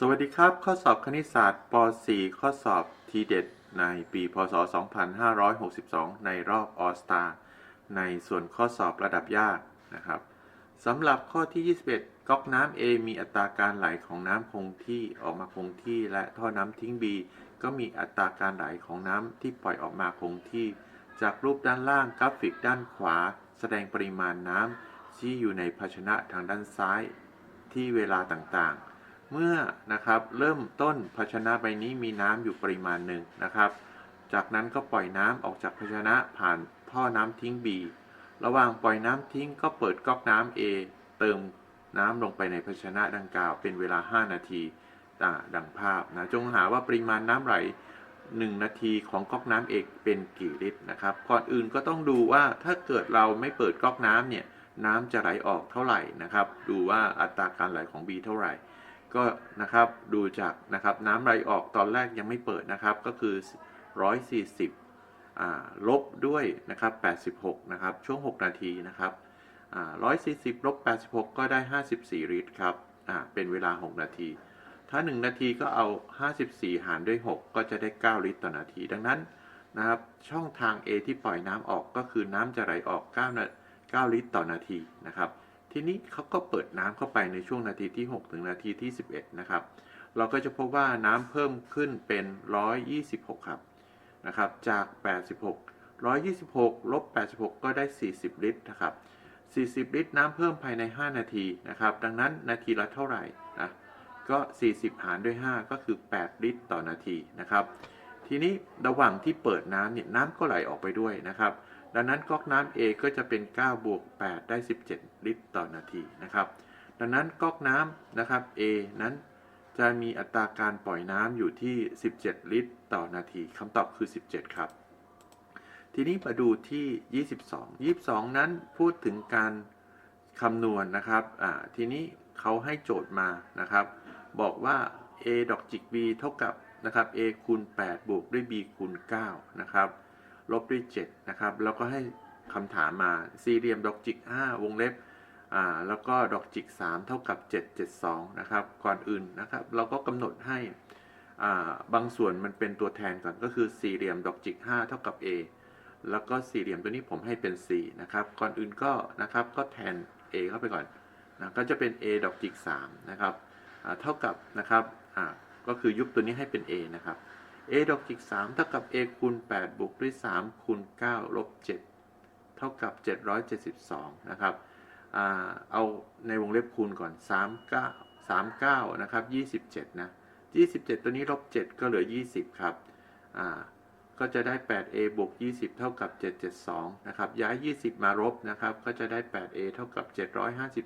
สวัสดีครับ ข้อสอบคณิตศาสตร์ป .4 ข้อสอบทีเด็ดในปีพศ 2562 ในรอบออสตาในส่วนข้อสอบระดับยากนะครับสำหรับข้อที่ 21 ก๊อกน้ำ A มีอัตราการไหลของน้ำคงที่ออกมาคงที่ และท่อน้ำทิ้ง B ก็มีอัตราการไหลของน้ำที่ปล่อยออกมาคงที่ จากรูปด้านล่างกราฟิกด้านขวา แสดงปริมาณน้ำที่อยู่ในภาชนะทางด้านซ้ายที่เวลาต่างๆ เมื่อนะครับเริ่มต้นภาชนะใบนี้มีน้ำอยู่ปริมาณหนึ่งนะครับ จากนั้นก็ปล่อยน้ำออกจากภาชนะผ่านท่อน้ำทิ้ง B ระหว่างปล่อยน้ำทิ้งก็เปิดก๊อกน้ำ A เติมน้ำลงไปในภาชนะดังกล่าวเป็นเวลา 5 นาทีอ่าดังภาพนะจงหาว่าปริมาณน้ำไหล 1 นาทีของก๊อกน้ำเอกเป็นกี่ลิตรนะครับ ก่อนอื่นก็ต้องดูว่าถ้าเกิดเราไม่เปิดก๊อกน้ำเนี่ยน้ำจะไหลออกเท่าไหร่นะครับ ดูว่าอัตราการไหลของ B เท่าไหร่ ก็นะครับดูจากนะครับน้ำไหลออกตอนแรกยังไม่เปิดนะครับก็คือ 140อ่าลบด้วยนะครับ86นะครับช่วง 6 นาทีนะครับอ่า140ลบ86 ก็ได้ 54 ลิตรครับอ่าเป็นเวลา 6 นาที ถ้า 1 นาทีก็เอา 54 หารด้วย 6 ก็จะได้ 9 ลิตรต่อนาที ดังนั้นนะครับช่องทาง A ที่ปล่อยน้ำออกก็คือน้ำจะไหลออก9นา9ลิตรต่อนาทีนะครับ ทีนี้เขาก็เปิดน้ำเข้าไปในช่วงนาทีที่ 6 ถึงนาทีที่ 11 นะครับ เราก็จะพบว่าน้ำเพิ่มขึ้นเป็น 126 ครับนะครับ จาก 86 126ลบ86 ก็ได้ 40 ลิตรนะครับ40 ลิตรน้ำเพิ่มภายใน 5 นาทีนะครับ ดังนั้นนาทีละเท่าไหร่นะก็ 40 หารด้วย 5 ก็คือ 8 ลิตรต่อนาทีนะครับ ทีนี้ระหว่างที่เปิดน้ำเนี่ยน้ำก็ไหลออกไปด้วยนะครับ ดังนั้นก๊อกน้ำ A ก็จะเป็น9บวก8ได้ 17 ลิตรต่อนาทีนะครับ ดังนั้นก๊อกน้ำนะครับ A นั้นจะมีอัตราการปล่อยน้ำอยู่ที่ 17 ลิตรต่อนาทีคำตอบคือ 17 ครับ ทีนี้มาดูที่ 22 22 นั้นพูดถึงการคำนวณนะครับอ่าทีนี้เขาให้โจทย์มานะครับ บอกว่า a ดอกจิก b เท่ากับนะครับ a คูณ8บวกด้วย b คูณ9นะครับ ลบด้วย7นะครับ แล้วก็ให้คำถามมาสี่เหลี่ยมดอกจิก 5 วงเล็บอ่าแล้วก็ดอกจิก 3 เท่ากับ 772 นะครับ ก่อนอื่นนะครับ เราก็กำหนดให้อ่าบางส่วนมันเป็นตัวแทนก่อนก็คือสี่เหลี่ยมดอกจิก 5 เท่ากับ a แล้วก็สี่เหลี่ยมตัวนี้ผมให้เป็น 4 นะครับ ก่อนอื่นก็นะครับก็แทน a เข้าไปก่อนนะก็จะเป็น a ดอกจิก 3 นะครับอ่าเท่ากับนะครับอ่าก็คือยุบตัวนี้ให้เป็น a นะครับ a ดอกจิก3เท่ากับ a คูณ8บวกด้วย 3 คูณ9ลบ7เท่ากับ 772 นะครับอเอาในวงเล็บคูณก่อน 39 39 นะครับ 27 นะ 27 ตัวนี้ลบ 7 ก็เหลือ 20 ครับ ก็จะได้ 8a บวก 20 เท่ากับ 772 นะครับ ย้าย 20 มาลบนะครับ ก็จะได้ 8a เท่ากับ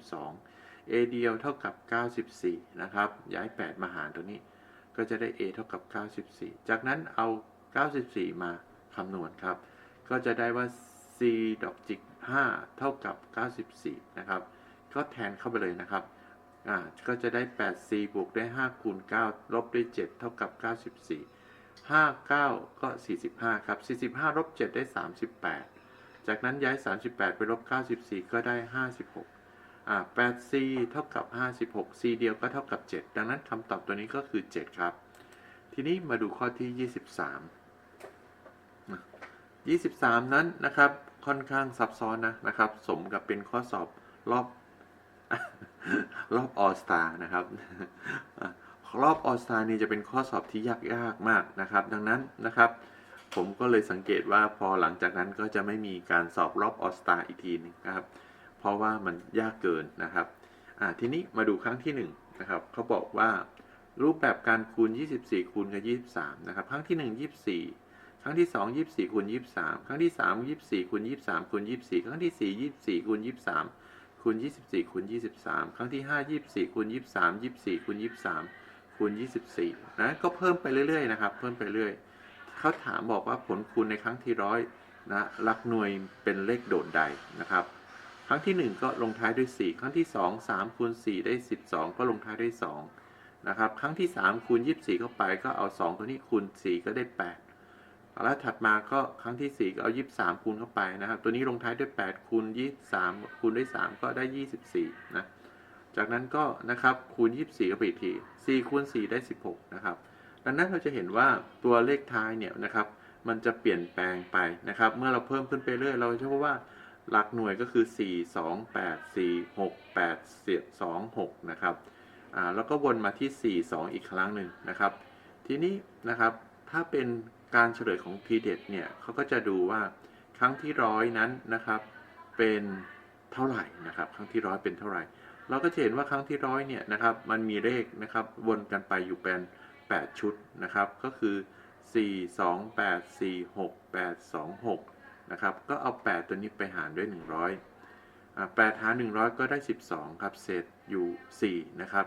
752 a เดียวเท่ากับ 94 นะครับ ย้าย 8 มาหารตัวนี้ ก็จะได้ a เท่ากับ 94 จากนั้นเอา 94 มาคำนวณครับ ก็จะได้ว่า c ดอกจิก 5 เท่ากับ 94 นะครับ ก็แทนเข้าไปเลยนะครับ อ่า ก็จะได้ 8c บวกด้วย5คูณ 9 ลบด้วย 7 เท่ากับ 94 5 9 ก็ 45 ครับ 45 ลบ 7 ได้ 38 จากนั้นย้าย 38 ไปลบ 94 ก็ได้ 56 8c เท่ากับ 56 c เดียวก็เท่ากับ 7 ดังนั้นคำตอบตัวนี้ก็คือ 7 ครับ ทีนี้มาดูข้อที่ 23 23 นั้นนะครับค่อนข้างซับซ้อนนะนะครับ สมกับเป็นข้อสอบรอบรอบออสตานะครับรอบออสตานี่จะเป็นข้อสอบที่ยากยากมากนะครับ ดังนั้นนะครับ ผมก็เลยสังเกตว่าพอหลังจากนั้นก็จะไม่มีการสอบรอบออสตาอีกทีหนึงนะครับ เพราะว่ามันยากเกินนะครับทีนี้มาดูครั้งที่1นะครับเขาบอกว่ารูปแบบการคูณ 24 คูณกับ23 นะครับ ครั้งที่ 1 24 ครั้งที่ 2 24คูณ23 ครั้งที่ 3 24คูณ23คูณ24 ครั้งที่ 4 24คูณ23คูณ24คูณ23 ครั้งที่ 5 24คูณ23 24คูณ23คูณ24นะก็เพิ่มไปเรื่อยๆนะครับ เพิ่มไปเรื่อยเขาถามบอกว่าผลคูณในครั้งที่ร้อยนะหลักหน่วยเป็นเลขโดดใดนะครับ รั้งที่ 1 ก็ลงท้ายด้วย 4 ครั้งที่ 2 3คูณ4ได้ 12 ก็ลงท้ายด้วย2นะครับ ครั้งที่ 3คูณ24 เข้าไปก็เอา 2 ตัวนี้คูณ 4 ก็ได้ 8 แล้วถัดมาก็ครั้งที่ 4 ก็เอา 23 คูณเข้าไปนะครับ ตัวนี้ลงท้ายด้วย 8 คูณ 23 คูณด้วย 3 ก็ได้ 24 นะ จากนั้นก็นะครับคูณ 24เข้าไปอีกที4คูณ4ได้ 16 นะครับ ดังนั้นเราจะเห็นว่าตัวเลขท้ายเนี่ยนะครับ มันจะเปลี่ยนแปลงไปนะครับ เมื่อเราเพิ่มขึ้นไปเรื่อยเราจะพบว่า หลักหน่วยก็คือ 4 2 8 4 6 8 2 6 นะครับแล้วก็วนมาที่ 4 2 อีกครั้งหนึ่งนะครับ ทีนี้นะครับถ้าเป็นการเฉลยของ t ีเด็ดเนี่ยเขาก็จะดูว่าครั้งที่ร้อยนั้นนะครับเป็นเท่าไหร่นะครับ ครั้งที่ร้อยเป็นเท่าไหร่ เราก็จะเห็นว่าครั้งที่ร้อยเนี่ยนะครับมันมีเลขนะครับวนกันไปอยู่เป็น 8 ชุดนะครับ ก็คือ 4 2 8 4 6 8 2 6 นะครับ ก็เอา 8 ตัวนี้ไปหารด้วย 100อ่า8หาร 100 ก็ได้ 12 ครับ เศษอยู่ 4 นะครับ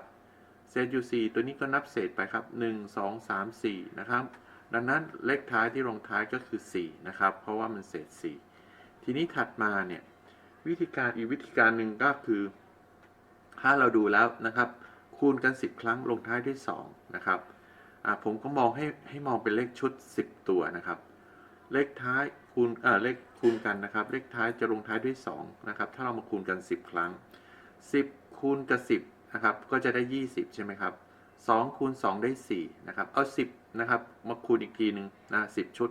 เศษอยู่ 4 ตัวนี้ก็นับเศษไปครับ 1 2 3 4 นะครับ ดังนั้นเลขท้ายที่ลงท้ายก็คือ 4 นะครับ เพราะว่ามันเศษ 4 ทีนี้ถัดมาเนี่ย วิธีการอีกวิธีการหนึ่งก็คือ ถ้าเราดูแล้วนะครับ คูณกัน 10 ครั้งลงท้ายด้วย 2 นะครับอ่าผมก็มองให้ให้มองเป็นเลขชุด 10 ตัวนะครับ เลขท้าย คูณเอ่อเลขคูณกันนะครับ เลขท้ายจะลงท้ายด้วย2นะครับ ถ้าเรามาคูณกัน 10 ครั้ง 10 คูณกับ10นะครับ ก็จะได้ 20 ใช่ไหมครับ2คูณ2ได้4นะครับ เอา 10นะครับ มาคูณอีกทีหนึ่งนะ10 ชุด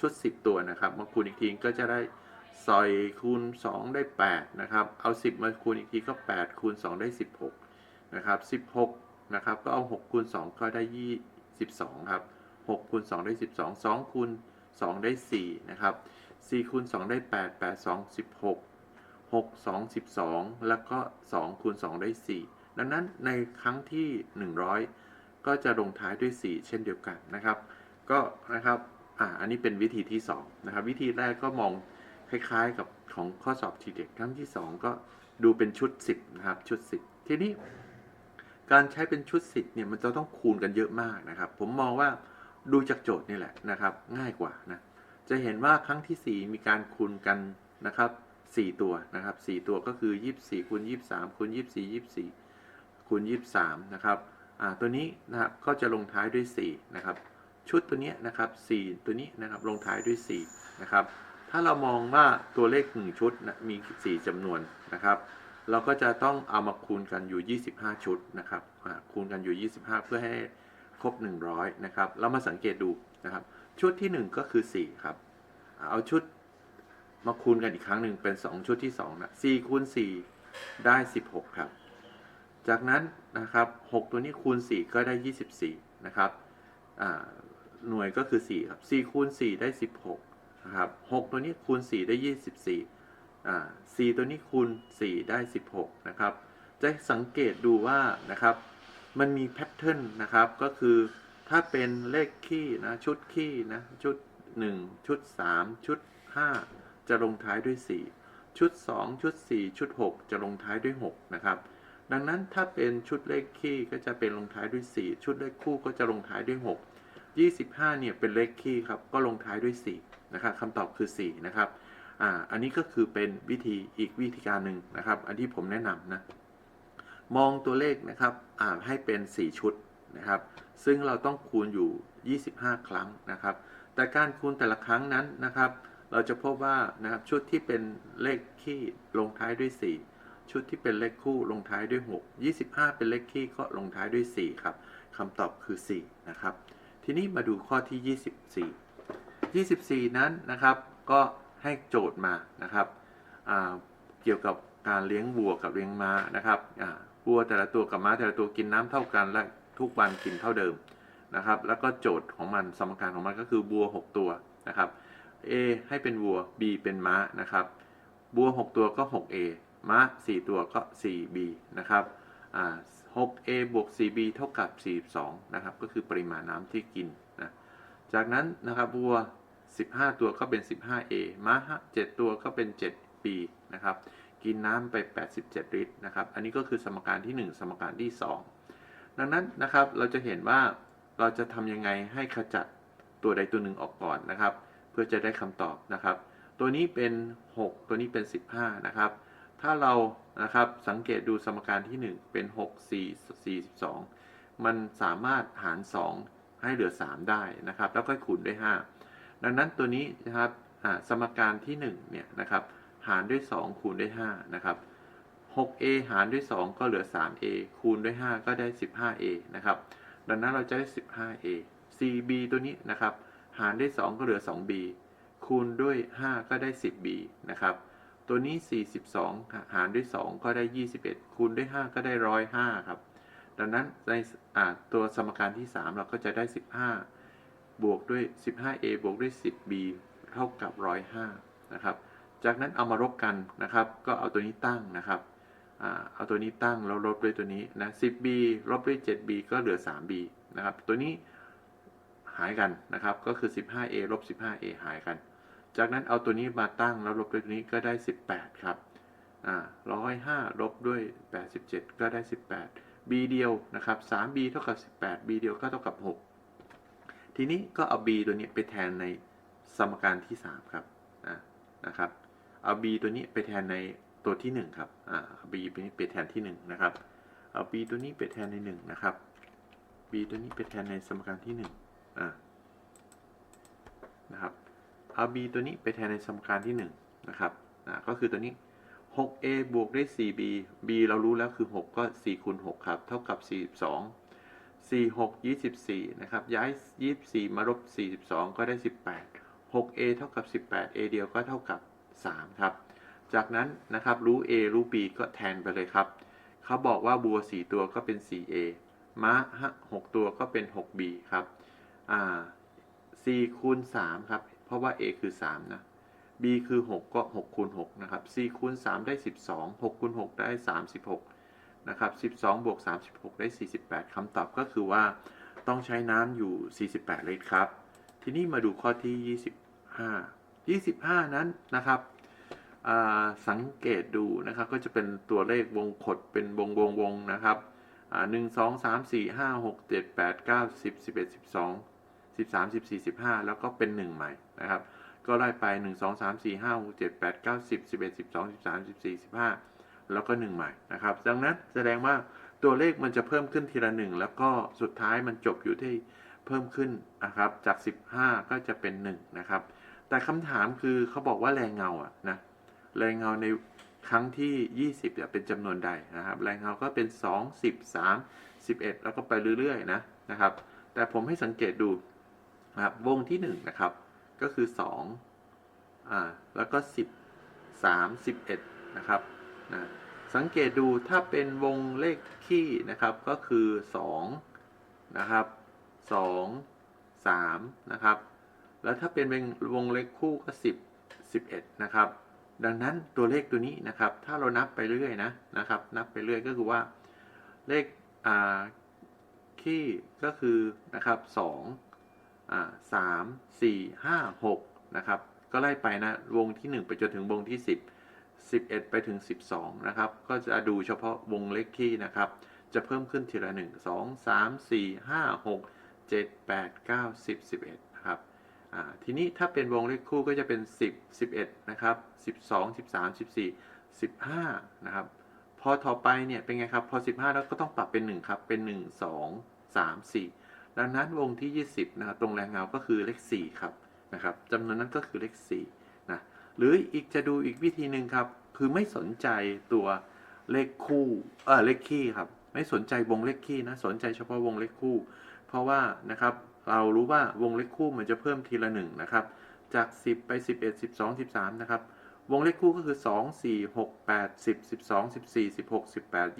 ชุด 10 ตัวนะครับ มาคูณอีกทีก็จะได้ซอยคูณ 2 ได้ 8 นะครับ เอา 10 มาคูณอีกทีก็ 8 คูณ 2 ได้ 16 นะครับ 16 นะครับ ก็เอา 6 คูณ 2 ก็ได้ 22 ครับ 6 คูณ 2 ได้ 12 2 คูณ 2 ได้ 4 นะครับ 4 คูณ 2 ได้ 8 8 2 16 6 2 12 แล้วก็ 2 คูณ 2 ได้ 4 ดังนั้นในครั้งที่ 100 ก็จะลงท้ายด้วย 4 เช่นเดียวกันนะครับ ก็นะครับ อ่า อันนี้เป็นวิธีที่ 2 นะครับ วิธีแรกก็มองคล้ายๆกับของข้อสอบทีเด็กครั้งที่ 2 ก็ดูเป็นชุด 10 นะครับ ชุด 10 ทีนี้การใช้เป็นชุด 10 เนี่ย มันจะต้องคูณกันเยอะมากนะครับ ผมมองว่า ดูจากโจทย์นี่แหละนะครับ ง่ายกว่านะจะเห็นว่าครั้งที่ 4 มีการคูณกันนะครับ 4 ตัวนะครับ 4 ตัวก็คือ 24คูณ23คูณ24 24คูณ23 นะครับอ่าตัวนี้นะครับก็จะลงท้ายด้วย 4 นะครับ ชุดตัวนี้นะครับ 4 ตัวนี้นะครับลงท้ายด้วย 4 นะครับ ถ้าเรามองว่าตัวเลข 1 ชุดนะมี 4จำนวนนะครับ เราก็จะต้องเอามาคูณกันอยู่ 25 ชุดนะครับคูณกันอยู่ 25 เพื่อให้ ครบ 100 นะครับ เรามาสังเกตดูนะครับ ชุดที่ 1 ก็คือ 4 ครับ เอาชุดมาคูณกันอีกครั้งหนึ่งเป็น 2 ชุดที่2นะ4คูณ4ได้ 16 ครับ จากนั้นนะครับ 6 ตัวนี้คูณ 4 ก็ได้ 24 นะครับหน่วยก็คือ 4 ครับ 4 คูณ 4 ได้ 16 นะครับ 6 ตัวนี้คูณ 4 ได้ 24อ่า4ตัวนี้คูณ 4 ได้ 16 นะครับ จะสังเกตดูว่านะครับ มันมีแพทเทิร์นนะครับ ก็คือถ้าเป็นเลขคี่นะชุดคี่นะชุด 1 ชุด 3 ชุด 5 จะลงท้ายด้วย 4 ชุด 2 ชุด 4 ชุด 6 จะลงท้ายด้วย 6 นะครับ ดังนั้นถ้าเป็นชุดเลขคี่ก็จะเป็นลงท้ายด้วย 4 ชุดเลขคู่ก็จะลงท้ายด้วย 6 25 เนี่ยเป็นเลขคี่ครับก็ลงท้ายด้วย 4 นะครับคำตอบคือ 4 นะครับอ่าอันนี้ก็คือเป็นวิธีอีกวิธีการหนึ่งนะครับ อันที่ผมแนะนำนะ มองตัวเลขนะครับอ่านให้เป็น 4 ชุดนะครับ ซึ่งเราต้องคูณอยู่ 25 ครั้งนะครับ แต่การคูณแต่ละครั้งนั้นนะครับ เราจะพบว่านะครับชุดที่เป็นเลขคี่ลงท้ายด้วย 4 ชุดที่เป็นเลขคู่ลงท้ายด้วย 6 25 เป็นเลขคี่ก็ลงท้ายด้วย 4 ครับคำตอบคือ 4 นะครับ ทีนี้มาดูข้อที่ 24 24 นั้นนะครับก็ให้โจทย์มานะครับ เกี่ยวกับการเลี้ยงวัวกับเลี้ยงม้านะครับ วัวแต่ละตัวกับม้าแต่ละตัวกินน้ำเท่ากันและทุกวันกินเท่าเดิมนะครับ แล้วก็โจทย์ของมันสมการของมันก็คือวัว 6 ตัวนะครับ A ให้เป็นวัว B เป็นม้านะครับวัว 6 ตัวก็ 6A ม้า 4 ตัวก็ 4B นะครับอ่า 6A บวก 4B เท่ากับ 42 นะครับ ก็คือปริมาณน้ำที่กินนะจากนั้นนะครับวัว 15 ตัวก็เป็น 15A ม้า 7 ตัวก็เป็น 7B นะครับ กินน้ำไป 87 ลิตรนะครับ อันนี้ก็คือสมการที่ 1 สมการที่ 2 ดังนั้นนะครับเราจะเห็นว่าเราจะทำยังไงให้ขจัดตัวใดตัวหนึ่งออกก่อนนะครับ เพื่อจะได้คำตอบนะครับ ตัวนี้เป็น 6 ตัวนี้เป็น 15 นะครับ ถ้าเรานะครับสังเกตดูสมการที่ 1 เป็น 6 4 42 มันสามารถหาร 2 ให้เหลือ 3 ได้นะครับ แล้วก็คูณด้วย 5 ดังนั้นตัวนี้นะครับสมการที่1เนี่ยนะครับ หารด้วย 2 คูณด้วย5นะครับ 6a หารด้วย 2 ก็เหลือ 3a คูณด้วย 5 ก็ได้ 15a นะครับ ดังนั้นเราจะได้ 15a cb ตัวนี้นะครับ หารด้วย 2 ก็เหลือ 2b คูณด้วย 5 ก็ได้ 10b นะครับ ตัวนี้ 42 หารด้วย 2 ก็ได้ 21 คูณด้วย 5 ก็ได้ 105 ครับ ดังนั้นในตัวสมการที่ 3 เราก็จะได้ 15 บวกด้วย 15a บวกด้วย 10b เท่ากับ 105 นะครับ จากนั้นเอามารบกันนะครับ ก็เอาตัวนี้ตั้งนะครับเอาตัวนี้ตั้งแล้วลบด้วยตัวนี้นะ 10b ลบด้วย 7b ก็เหลือ 3b นะครับ ตัวนี้หายกันนะครับ ก็คือ 15a ลบ 15a หายกัน จากนั้นเอาตัวนี้มาตั้งแล้วลบด้วยตัวนี้ก็ได้ 18 ครับอ่า105ลบด้วย 87 ก็ได้ 18 b เดียวนะครับ 3b เท่ากับ 18 b เดียวก็เท่ากับ 6 ทีนี้ก็เอา b ตัวนี้ไปแทนในสมการที่ 3 ครับนะครับ เอา b ตัวนี้ไปแทนในตัวที่ 1 ครับ อ่า b ตัวนี้ไปแทนที่ 1 นะครับ เอา b ตัวนี้ไปแทนใน 1 นะครับ b ตัวนี้ไปแทนในสมการที่ 1 อ่า นะครับ เอา b ตัวนี้ไปแทนในสมการที่ 1 นะครับ อ่า ก็คือตัวนี้ 6a บวกด้วย 4b b เรารู้แล้วคือ 6 ก็ 4คูณ6ครับ เท่ากับ 42 4 6 24 นะครับ ย้าย 24 มาลบ 42 ก็ได้ 18 6a เท่ากับ 18 a เดียวก็เท่ากับ 3 ครับ จากนั้นนะครับรู้ a รู้ b ก็แทนไปเลยครับ เขาบอกว่าบัว 4 ตัวก็เป็น 4a ม้า6ตัวก็เป็น 6b ครับ อ่า4คูณ 3 ครับ เพราะว่า a คือ 3 นะ b คือ 6 ก็6คูณ6นะครับ4คูณ 3 ได้ 12 6คูณ6ได้ 36 นะครับ 12บวก36 ได้ 48 คำตอบก็คือว่าต้องใช้น้ำอยู่ 48 ลิตรครับ ทีนี้มาดูข้อที่ 25 25 นั้นนะครับสังเกตดูนะครับก็จะเป็นตัวเลขวงขดเป็นวงวงวงนะครับหนึ่งสองสามสี่ห้าหกเจ็ดแปดเก้าสิบสิบเอ็ดสิบสองสิบสามสิบสี่สิบห้าแล้วก็เป็นหนึ่งใหม่นะครับ ก็ไล่ไปหนึ่งสองสามสี่ห้าหกเจ็ดแปดเก้าสิบสิบเอ็ดสิบสองสิบสามสิบสี่สิบห้าแล้วก็หนึ่งใหม่นะครับ ดังนั้นแสดงว่าตัวเลขมันจะเพิ่มขึ้นทีละหนึ่งแล้วก็สุดท้ายมันจบอยู่ที่เพิ่มขึ้นนะครับจากสิบห้าก็จะเป็นหนึ่งนะครับ แต่คำถามคือเขาบอกว่าแรงเงาอะนะแรงเงาในครั้งที่ 20เนี่ยเป็นจำนวนใดนะครับ แรงเงาก็เป็น 2 10 3 11 แล้วก็ไปเรื่อยๆนะนะครับ แต่ผมให้สังเกตดูนะครับวงที่1นะครับก็คือ2อ่าแล้วก็ 10 3 11นะครับนะสังเกตดูถ้าเป็นวงเลขคี่นะครับก็คือ2นะครับ2 3นะครับ แล้วถ้าเป็นวงเลขคู่ก็ 10 11 นะครับ ดังนั้นตัวเลขตัวนี้นะครับ ถ้าเรานับไปเรื่อยนะนะครับ นับไปเรื่อยก็คือว่าเลขอ่าคี่ก็คือนะครับ2อ่า3 4 5 6นะครับ ก็ไล่ไปนะวงที่ 1 ไปจนถึงวงที่ 10 11 ไปถึง 12 นะครับ ก็จะดูเฉพาะวงเลขคี่นะครับ จะเพิ่มขึ้นทีละ 1 2 3 4 5 6 7 8 9 10 11นะครับอ่า ทีนี้ถ้าเป็นวงเลขคู่ก็จะเป็น 10 11 นะครับ 12 13 14 15 นะครับ พอต่อไปเนี่ยเป็นไงครับ พอ 15 แล้วก็ต้องปรับเป็น 1 ครับ เป็น 1 2 3 4 ดังนั้นวงที่ 20 นะครับ ตรงแรงเงาก็คือเลข 4 ครับ นะครับจำนวนนั้นก็คือเลข 4 นะ หรืออีกจะดูอีกวิธีหนึ่งครับ คือไม่สนใจตัวเลขคู่ เออเลขคี่ครับ ไม่สนใจวงเลขคี่นะ สนใจเฉพาะวงเลขคู่ เพราะว่านะครับ เรารู้ว่าวงเลขคู่มันจะเพิ่มทีละหนึ่งนะครับจาก 10 ไป 11 12 13นะครับวงเลขคู่ก็คือ 2 4 6 8 10 12 14 16 18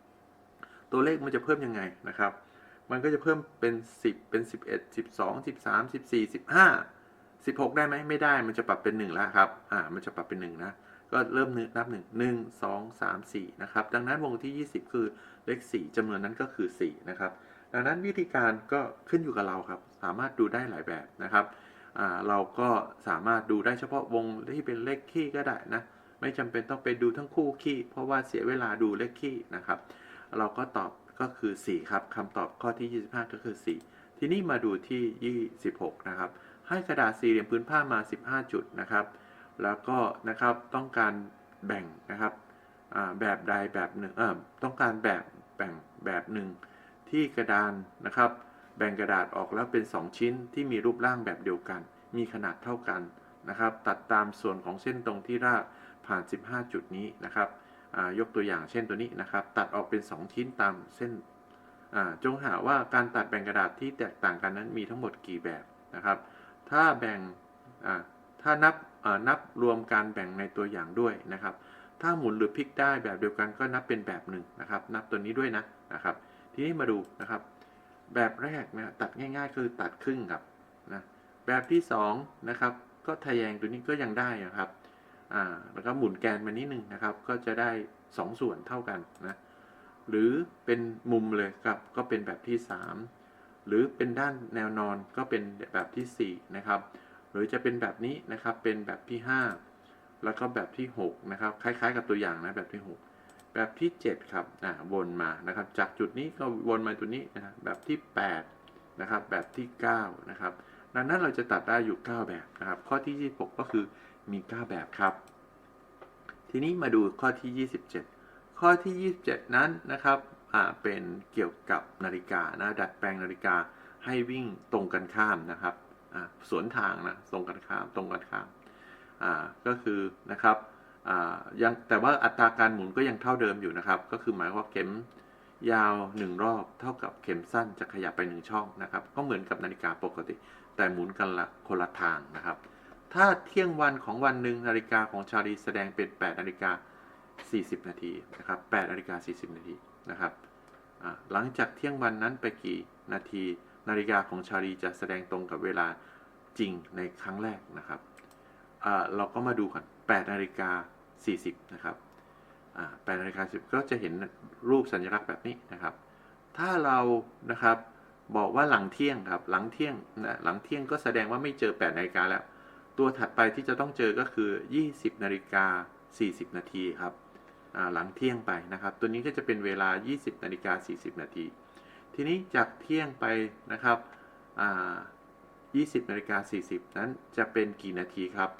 20 ตัวเลขมันจะเพิ่มยังไงนะครับ มันก็จะเพิ่มเป็น 10 เป็น 11 12 13 14 15 16 ได้ไหมไม่ได้มันจะปรับเป็น 1 แล้วครับอ่ามันจะปรับเป็น 1 นะ ก็เริ่มนับ 1 1 2 3 4 นะครับ ดังนั้นวงที่ 20 คือเลข 4จำนวนนั้นก็คือ 4 นะครับ ดังนั้นวิธีการก็ขึ้นอยู่กับเราครับ สามารถดูได้หลายแบบนะครับเราก็สามารถดูได้เฉพาะวงที่เป็นเลขคี่ก็ได้นะ ไม่จำเป็นต้องไปดูทั้งคู่คี่ เพราะว่าเสียเวลาดูเลขคี่นะครับ เราก็ตอบก็คือ 4 ครับคำตอบข้อที่ 25 ก็คือ 4 ทีนี้มาดูที่ 26 นะครับ ให้กระดาษสี่เหลี่ยมพื้นผ้ามา 15 จุดนะครับ แล้วก็นะครับต้องการแบ่งนะครับแบบใดแบบหนึ่งเออต้องการแบบแบ่งแบบหนึ่ง ที่กระดานนะครับ แบ่งกระดาษออกแล้วเป็น 2 ชิ้นที่มีรูปร่างแบบเดียวกัน มีขนาดเท่ากันนะครับ ตัดตามส่วนของเส้นตรงที่รากผ่าน 15 จุดนี้นะครับยกตัวอย่างเช่นตัวนี้นะครับ ตัดออกเป็น 2 ชิ้นตามเส้นจงหาว่าการตัดแบ่งกระดาษที่แตกต่างกันนั้นมีทั้งหมดกี่แบบนะครับ ถ้าแบ่งถ้านับอ่านับรวมการแบ่งในตัวอย่างด้วยนะครับ ถ้าหมุนหรือพลิกได้แบบเดียวกันก็นับเป็นแบบหนึ่งนะครับ นับตัวนี้ด้วยนะนะครับ ทีนี้มาดูนะครับ แบบแรกนะตัดง่าย ๆ คือตัดครึ่งครับนะแบบที่2นะครับก็ทะแยงตัวนี้ก็ยังได้นะครับอ่าแล้วก็หมุนแกนมานิดนึงนะครับ ก็จะได้ 2ส่วนเท่ากันนะหรือเป็นมุมเลยครับก็เป็นแบบที่ 3 หรือเป็นด้านแนวนอนก็เป็นแบบทีสี่4นะครับหรือจะเป็นแบบนี้นะครับเป็นแบบที่ 5 แล้วก็แบบที่6นะครับคล้ายๆ กับตัวอย่างนะแบบที่ 6 แบบที่ 7 ครับอ่าวนมานะครับ จากจุดนี้ก็วนมาตัวนี้นะครับแบบที่ 8 นะครับ แบบที่ 9 นะครับ ดังนั้นเราจะตัดได้อยู่ 9 แบบนะครับ ข้อที่ 26 ก็คือมี 9 แบบครับ ทีนี้มาดูข้อที่ 27 ข้อที่ 27 นั้นนะครับอ่าเป็นเกี่ยวกับนาฬิกานะดัดแปลงนาฬิกาให้วิ่งตรงกันข้ามนะครับอ่าสวนทางนะตรงกันข้ามตรงกันข้ามอ่าก็คือนะครับ ยังแต่ว่าอัตราการหมุนก็ยังเท่าเดิมอยู่นะครับ ก็คือหมายว่าเข็มยาว 1 รอบเท่ากับเข็มสั้นจะขยับไป 1 ช่องนะครับ ก็เหมือนกับนาฬิกาปกติ แต่หมุนกันละคนละทางนะครับ ถ้าเที่ยงวันของวันหนึ่งนาฬิกาของชาลีแสดงเป็น 8 นาฬิกา 40 นาทีนะครับ8นาฬิกา 40 นาทีนะครับหลังจากเที่ยงวันนั้นไปกี่นาที นาฬิกาของชาลีจะแสดงตรงกับเวลาจริงในครั้งแรกนะครับเราก็มาดูกัน8นาฬิกา 40 นะครับอ่า8นาฬิกา10ก็จะเห็นรูปสัญลักษณ์แบบนี้นะครับ ถ้าเรานะครับบอกว่าหลังเที่ยงครับ หลังเที่ยงนะหลังเที่ยงก็แสดงว่าไม่เจอ8นาฬิกาแล้ว ตัวถัดไปที่จะต้องเจอก็คือ 20นาฬิกา40 นาทีครับหลังเที่ยงไปนะครับ ตัวนี้ก็จะเป็นเวลา 20นาฬิกา40 นาที ทีนี้จากเที่ยงไปนะครับอ่า20นาฬิกา40 นั้นจะเป็นกี่นาทีครับ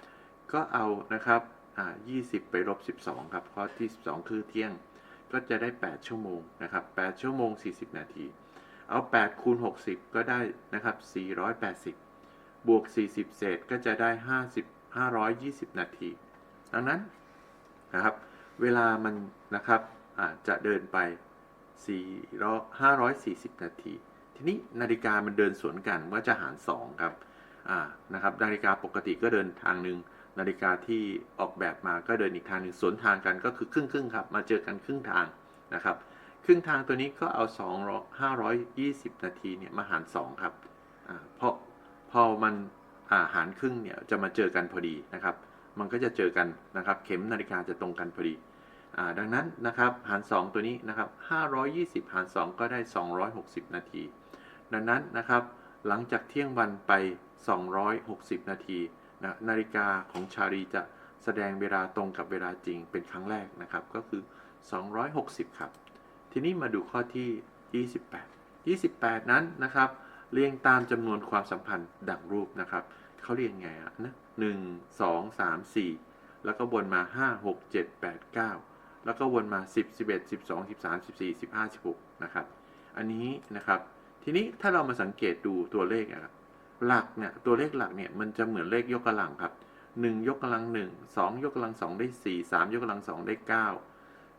ก็เอานะครับ อ่า20ไปลบ12ครับข้อที่12คือเที่ยงก็จะได้ 8 ชั่วโมงนะครับ8ชั่วโมง 40 นาที เอา 8 คูณ 60 ก็ได้นะครับ 480 บวก 40 เศษก็จะได้ 50 520 นาที ดังนั้นนะครับ เวลามันนะครับอาจะเดินไป 4 540 นาที ทีนี้นาฬิกามันเดินสวนกันว่าจะหาร 2 ครับอ่านะครับ นาฬิกาปกติก็เดินทางหนึ่ง นาฬิกาที่ออกแบบมาก็เดินอีกทางหนึ่งสวนทางกันก็คือครึ่งครึ่งครับมาเจอกันครึ่งทางนะครับครึ่งทางตัวนี้ก็เอา 2 520 นาทีเนี่ยมาหาร 2 ครับเพราะพอมันาหารครึ่งเนี่ยจะมาเจอกันพอดีนะครับ มันก็จะเจอกันนะครับ เข็มนาฬิกาจะตรงกันพอดีอดังนั้นนะครับหาร 2 ตัวนี้นะครับ520 หาร 2 ก็ได้ 260 นาที ดังนั้นนะครับหลังจากเที่ยงวันไป 260 นาที นะนาฬิกาของชารีจะแสดงเวลาตรงกับเวลาจริงเป็นครั้งแรกนะครับ ก็คือ 260 ครับ ทีนี้มาดูข้อที่ 28 28 นั้นนะครับ เรียงตามจำนวนความสัมพันธ์ดังรูปนะครับเขาเรียงไงอะนะหนึ่งสองสามสี่แล้วก็วนมาห้าหกเจ็ดแปดเก้าแล้วก็วนมาสิบสิบเอ็ดสิบสองสิบสามสิบสี่สิบห้าสิบหกนะครับ อันนี้นะครับ ทีนี้ถ้าเรามาสังเกตดูตัวเลขอะครับ หลักเนี่ยตัวเลขหลักเนี่ยมันจะเหมือนเลขยกกำลังครับหนึ่งยกกำลังหนึ่งสองยกกำลังสองได้สี่สามยกกำลังสองได้เก้า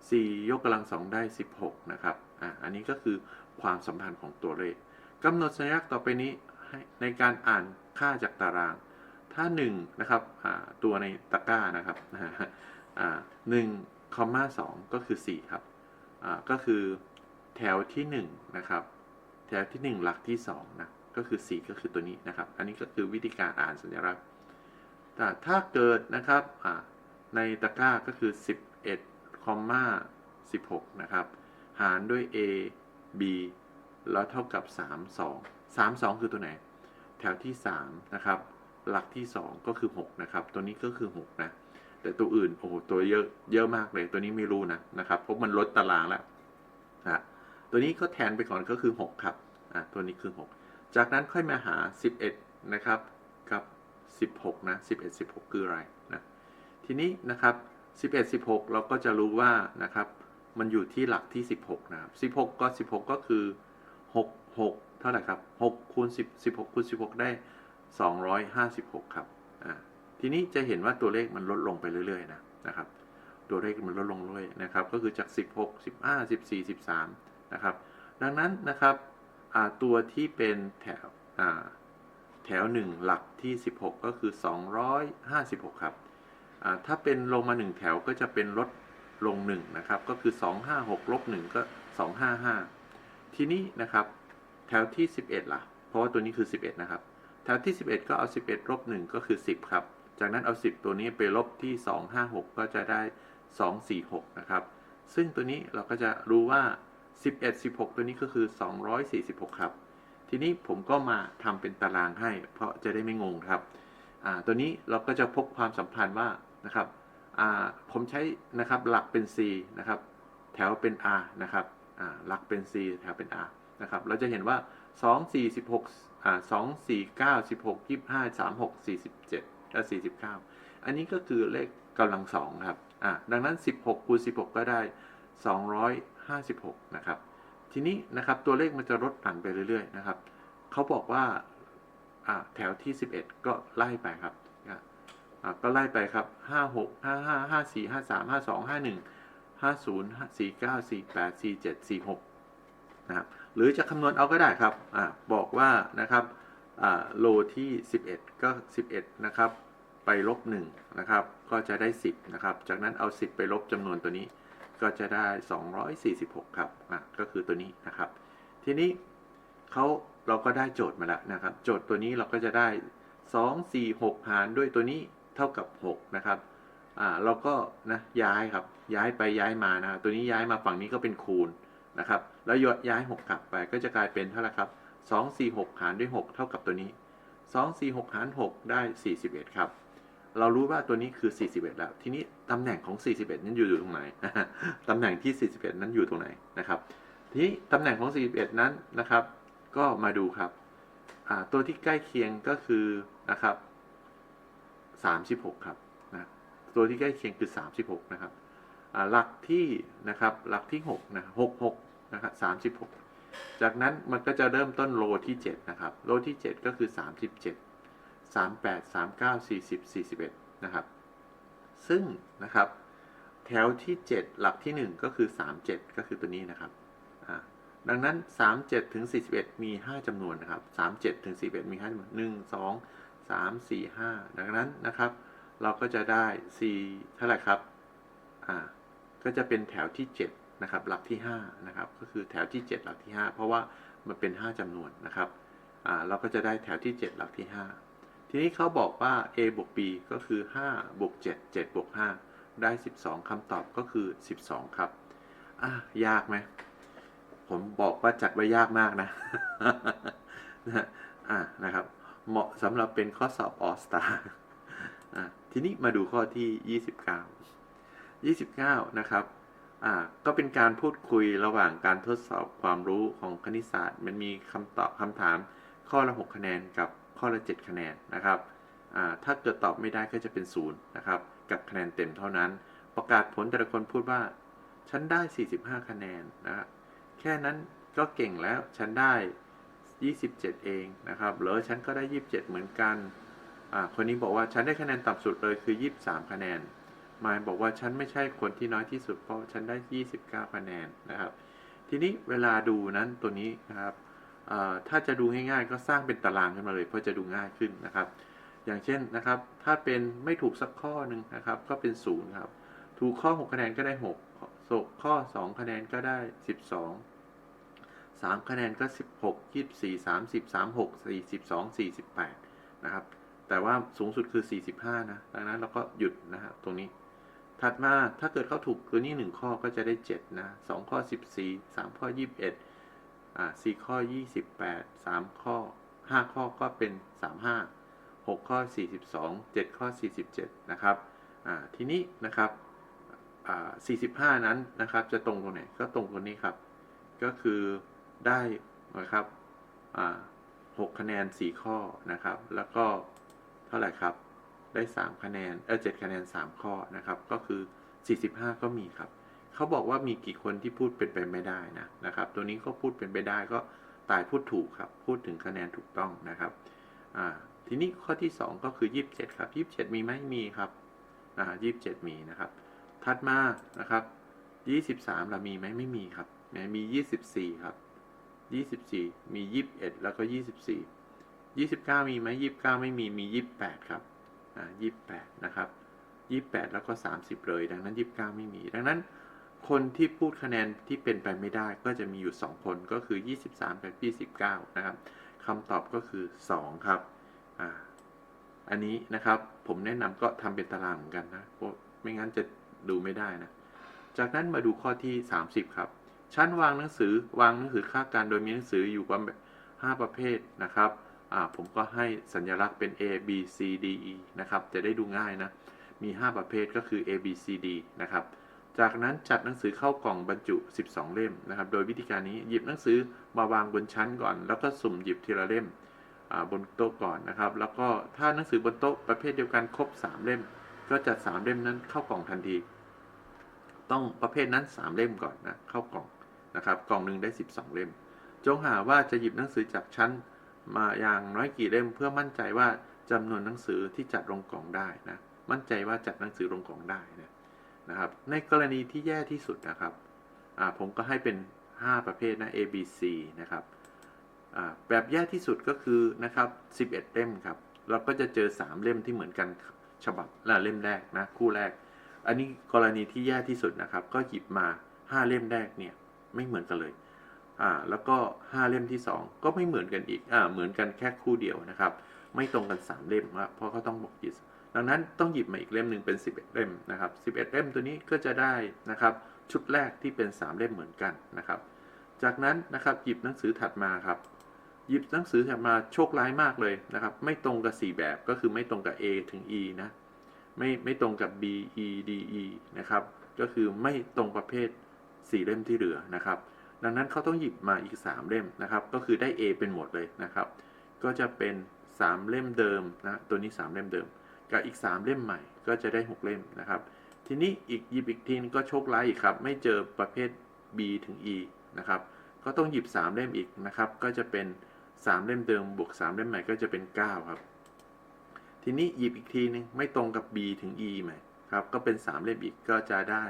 สี่ยกกำลังสองได้สิบหกนะครับอะอันนี้ก็คือความสัมพันธ์ของตัวเลขกำหนดสัญลักษณ์ต่อไปนี้ให้ในการอ่านค่าจากตาราง ถ้า 1 นะครับอ่าตัวในตะกร้านะครับหนึ่งคอมมาสองก็คือ 4 ครับอ่าก็คือแถวที่ 1 นะครับ แถวที่ 1 หลักที่ 2 นะ ก็คือ4ก็คือตัวนี้นะครับ อันนี้ก็คือวิธีการอ่านสัญลักษณ์แต่ถ้าเกิดนะครับในตะกร้าก็คือ 11คอมมา16 นะครับ หารด้วย a b แล้วเท่ากับ 3 2 3 2 คือตัวไหน แถวที่ 3 นะครับ หลักที่ 2 ก็คือ 6 นะครับ ตัวนี้ก็คือ 6 นะ แต่ตัวอื่น โอ้โห ตัวเยอะเยอะมากเลย ตัวนี้ไม่รู้นะ นะครับ เพราะมันลดตารางแล้วนะตัวนี้ก็แทนไปก่อนก็คือ 6 ครับ อะ ตัวนี้คือ 6 จากนั้นค่อยมาหา 11 นะครับ กับ 16 นะ 11 16 คืออะไรนะ ทีนี้นะครับ 11 16 เราก็จะรู้ว่านะครับ มันอยู่ที่หลักที่ 16 นะครับ 16 ก็ 16 ก็คือ 6 6 เท่าไหร่ครับ 6 คูณ 10 16 คูณ 16 ได้ 256 ครับ อ่า ทีนี้จะเห็นว่าตัวเลขมันลดลงไปเรื่อย ๆ นะ นะครับ ตัวเลขมันลดลงด้วยนะครับ ก็คือจาก 16 15 14 13 นะครับ ดังนั้นนะครับ ตัวที่เป็นแถวแถว 1 หลักที่ 16 ก็คือ 256 ครับ ถ้าเป็นลงมา 1 แถวก็จะเป็นลดลง 1 นะครับ ก็คือ 256 ลบ 1 ก็ 255 ทีนี้นะครับ แถวที่ 11 ล่ะ เพราะว่าตัวนี้คือ 11 นะครับ แถวที่ 11 ก็เอา 11 ลบ 1 ก็คือ 10 ครับ จากนั้นเอา 10 ตัวนี้ไปลบที่ 256 ก็จะได้ 246 นะครับ ซึ่งตัวนี้เราก็จะรู้ว่า 11 16 ตัวนี้ก็คือ 246 ครับ ทีนี้ผมก็มาทำเป็นตารางให้ เพราะจะได้ไม่งงครับ ตัวนี้เราก็จะพบความสัมพันธ์ว่านะครับผมใช้นะครับหลักเป็น C นะครับ แถวเป็น R นะครับหลักเป็น C แถวเป็น R นะครับ เราจะเห็นว่า 2 4 16อ่า2 4 9 16 25 36 47และ49 อันนี้ก็คือเลขกำลังสองครับดังนั้น 16คูณ16 ก็ได้ 56นะครับทีนี้นะครับตัวเลขมันจะลดหลั่นไปเรื่อยๆนะครับเขาบอกว่าแถวที่ 11 ก็ไล่ไปครับก็ไล่ไปครับ 56 55 54 53 52 51 50 49 48 47 46นะครับหรือจะคำนวณเอาก็ได้ครับอบอกว่านะครับโลที่ 11 ก็ 11 นะครับ ไปลบ1นะครับ ก็จะได้ 10 นะครับ จากนั้นเอา 10 ไปลบจำนวนตัวนี้ ก็จะได้ 246 ครับอะก็คือตัวนี้นะครับ ทีนี้เขาเราก็ได้โจทย์มาแล้วนะครับ โจทย์ตัวนี้เราก็จะได้ 2 4 6 หารด้วยตัวนี้เท่ากับ 6 นะครับอ่าเราก็นะย้ายครับ ย้ายไปย้ายมานะตัวนี้ย้ายมาฝั่งนี้ก็เป็นคูณนะครับ แล้วย้าย 6 กลับไปก็จะกลายเป็นเท่าไหร่ครับ 2 4 6 หารด้วย 6 เท่ากับตัวนี้ 2 4 6 หาร 6 ได้ 41 ครับ เรารู้ว่าตัวนี้คือ 41 แล้ว ทีนี้ตำแหน่งของ 41 นั้นอยู่อยู่ตรงไหน ตำแหน่งที่ 41 นั้นอยู่ตรงไหนนะครับ ทีนี้ตำแหน่งของ 41 นั้นนะครับ ก็มาดูครับ ตัวที่ใกล้เคียงก็คือนะครับ 36 ครับนะตัวที่ใกล้เคียงคือ 36 นะครับหลักที่นะครับหลักที่6นะ66นะครับ36 จากนั้นมันก็จะเริ่มต้นโลที่ 7 นะครับ โลที่ 7 ก็คือ 37 38 39 40 41 นะครับ ซึ่งนะครับแถวที่ 7 หลักที่ 1 ก็คือ 37 ก็คือตัวนี้นะครับ ดังนั้น 37 ถึง 41 มี 5จำนวนนะครับ 37 ถึง 41 มี5จำนวน 1 2 3 4 5 ดังนั้นนะครับ เราก็จะได้ 4 เท่าไหร่ครับ อ่า ก็จะเป็นแถวที่ 7 นะครับ หลักที่ 5 นะครับ ก็คือแถวที่ 7 หลักที่ 5 เพราะว่ามันเป็น 5จำนวนนะครับ อ่า เราก็จะได้แถวที่ 7 หลักที่ 5 ทีนี้เขาบอกว่า a บวก b ก็คือ5บวก7 7บวก5ได้ 12คำตอบก็คือ 12 ครับ อะ ยากไหม ผมบอกว่าจัดไว้ยากมากนะนะอะนะครับ เหมาะสำหรับเป็นข้อสอบออสตาอะทีนี้มาดูข้อที่ 29 29 นะครับอ่าก็เป็นการพูดคุยระหว่างการทดสอบความรู้ของคณิตศาสตร์ มันมีคำตอบคำถามข้อละ 6 คะแนนกับ ข้อละ 7 คะแนนนะครับถ้าเกิดตอบไม่ได้ก็จะเป็นศูนย์นะครับกับคะแนนเต็มเท่านั้น ประกาศผลแต่ละคนพูดว่า ฉันได้ 45 คะแนนนะครับแค่นั้นก็เก่งแล้วฉันได้ 27 เองนะครับหรือฉันก็ได้ 27 เหมือนกันคนนี้บอกว่าฉันได้คะแนนต่ำสุดเลยคือ 23 คะแนนมายบอกว่าฉันไม่ใช่คนที่น้อยที่สุดเพราะฉันได้ 29 คะแนนนะครับ ทีนี้เวลาดูนั้นตัวนี้นะครับ ถ้าจะดูง่ายๆก็สร้างเป็นตารางขึ้นมาเลยเพื่อจะดูง่ายขึ้นนะครับ อย่างเช่นนะครับ ถ้าเป็นไม่ถูกสักข้อหนึ่งนะครับ ก็เป็นศูนย์ครับ ถูกข้อ 6 คะแนนก็ได้6ส่ข้อ 2 คะแนนก็ได้ 12 3 คะแนนก็ 16 24 30 36 42 48 นะครับ แต่ว่าสูงสุดคือ 45 นะ ดังนั้นเราก็หยุดนะครับตรงนี้ ถัดมาถ้าเกิดเขาถูกตัวนี้ 1 ข้อก็จะได้ 7 นะ 2 ข้อ 14 3 ข้อ 21 อ่า4ข้อ28 3ข้อ5ข้อก็เป็น35 6ข้อ42 7ข้อ47นะครับอ่าทีนี้นะครับอ่า45นั้นนะครับจะตรงตรงไหนก็ตรงตรงนี้ครับ ก็คือได้นะครับอ่า6คะแนน4ข้อนะครับ แล้วก็เท่าไหร่ครับได้ 3 คะแนน เออ7คะแนน 3 ข้อ นะครับ ก็คือ 45 ก็มีครับ เขาบอกว่ามีกี่คนที่พูดเป็นไปไม่ได้นะนะครับ ตัวนี้ก็พูดเป็นไปได้ก็ตายพูดถูกครับ พูดถึงคะแนนถูกต้องนะครับอ่าทีนี้ข้อที่ 2 ก็คือ 27 ครับ 27 มีไหมมีครับอ่า27 มีนะครับ ถัดมานะครับ 23เรามีไหมไม่มีครับแหมมี 24 ครับ 24 มี 21 แล้วก็ 24 29 มีไหม29 ไม่มีมี 28 ครับอ่า28 นะครับ 28 แล้วก็ 30 เลย ดังนั้น 29 ไม่มี ดังนั้น คนที่พูดคะแนนที่เป็นไปไม่ได้ก็จะมีอยู่ 2 คนก็คือ 23 กับ 29 นะครับคำตอบก็คือ 2 ครับอ่าอันนี้นะครับผมแนะนำก็ทำเป็นตารางเหมือนกันนะเพราะไม่งั้นจะดูไม่ได้นะ จากนั้นมาดูข้อที่ 30 ครับ ชั้นวางหนังสือวางหนังสือค่าการโดยมีหนังสืออยู่ประมาณ5ประเภทนะครับผมก็ให้สัญลักษณ์เป็น A B C D E นะครับ จะได้ดูง่ายนะ มี 5 ประเภทก็คือ A B C D นะครับ จากนั้นจัดหนังสือเข้ากล่องบรรจุ 12 เล่มนะครับ โดยวิธีการนี้หยิบหนังสือมาวางบนชั้นก่อน แล้วก็สุ่มหยิบทีละเล่มบนโต๊ะก่อนนะครับ แล้วก็ถ้าหนังสือบนโต๊ะประเภทเดียวกันครบ 3 เล่ม ก็จัด 3 เล่มนั้นเข้ากล่องทันที ต้องประเภทนั้น 3 เล่มก่อนนะเข้ากล่องนะครับกล่องหนึ่งได้ 12 เล่ม จงหาว่าจะหยิบหนังสือจากชั้นมาอย่างน้อยกี่เล่ม เพื่อมั่นใจว่าจำนวนหนังสือที่จัดลงกล่องได้นะมั่นใจว่าจัดหนังสือลงกล่องได้นะ นะครับ ในกรณีที่แย่ที่สุดนะครับผมก็ให้เป็น 5 ประเภทนะ A B C นะครับแบบแย่ที่สุดก็คือนะครับ11 เล่มครับ เราก็จะเจอ 3 เล่มที่เหมือนกันฉบับละเล่มแรกนะคู่แรก อันนี้กรณีที่แย่ที่สุดนะครับ ก็หยิบมา 5 เล่มแรกเนี่ยไม่เหมือนกันเลยอ่าแล้วก็ 5 เล่มที่ 2 ก็ไม่เหมือนกันอีกอ่าเหมือนกันแค่คู่เดียวนะครับ ไม่ตรงกัน 3 เล่มครับเพราะเขาต้องบอกหยิบ ดังนั้นต้องหยิบมาอีกเล่มหนึ่งเป็น 11 เล่มนะครับ 11 เล่มตัวนี้ก็จะได้นะครับชุดแรกที่เป็น 3 เล่มเหมือนกันนะครับ จากนั้นนะครับหยิบหนังสือถัดมาครับ หยิบหนังสือถัดมาโชคร้ายมากเลยนะครับ ไม่ตรงกับ 4 แบบก็คือไม่ตรงกับ A ถึง E นะไม่ไม่ตรงกับ B E D E นะครับก็คือไม่ตรงประเภท 4 เล่มที่เหลือนะครับ ดังนั้นเขาต้องหยิบมาอีก 3 เล่มนะครับ ก็คือได้ A เป็นหมดเลยนะครับ ก็จะเป็น 3 เล่มเดิมนะตัวนี้ 3 เล่มเดิม กับอีก 3 เล่มใหม่ก็จะได้ 6 เล่มนะครับ ทีนี้อีกหยิบอีกทีนก็โชคร้ายอีกครับ ไม่เจอประเภท B ถึง E นะครับ ก็ต้องหยิบ 3 เล่มอีกนะครับ ก็จะเป็น 3 เล่มเดิมบวก 3 เล่มใหม่ก็จะเป็น 9 ครับ ทีนี้หยิบอีกทีนึงไม่ตรงกับ B ถึง E ใหม่ครับ ก็เป็น 3 เล่มอีกก็จะได้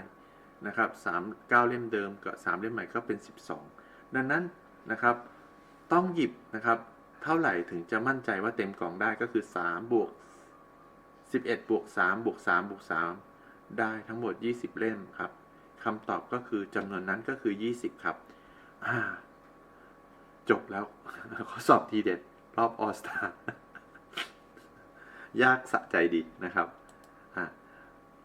นะครับ3 9เล่มเดิมกับ3เล่มใหม่ก็เป็น 12 ดังนั้นนะครับต้องหยิบนะครับเท่าไหร่ถึงจะมั่นใจว่าเต็มกล่องได้ก็คือ3บวก 11บวก3บวก3บวก3ได้ทั้งหมด 20 เล่มครับคำตอบก็คือจำนวนนั้นก็คือ 20 ครับ จบแล้วข้อสอบทีเด็ด รอบออสตายากสะใจดีนะครับ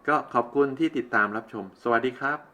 ก็ขอบคุณที่ติดตามรับชม สวัสดีครับ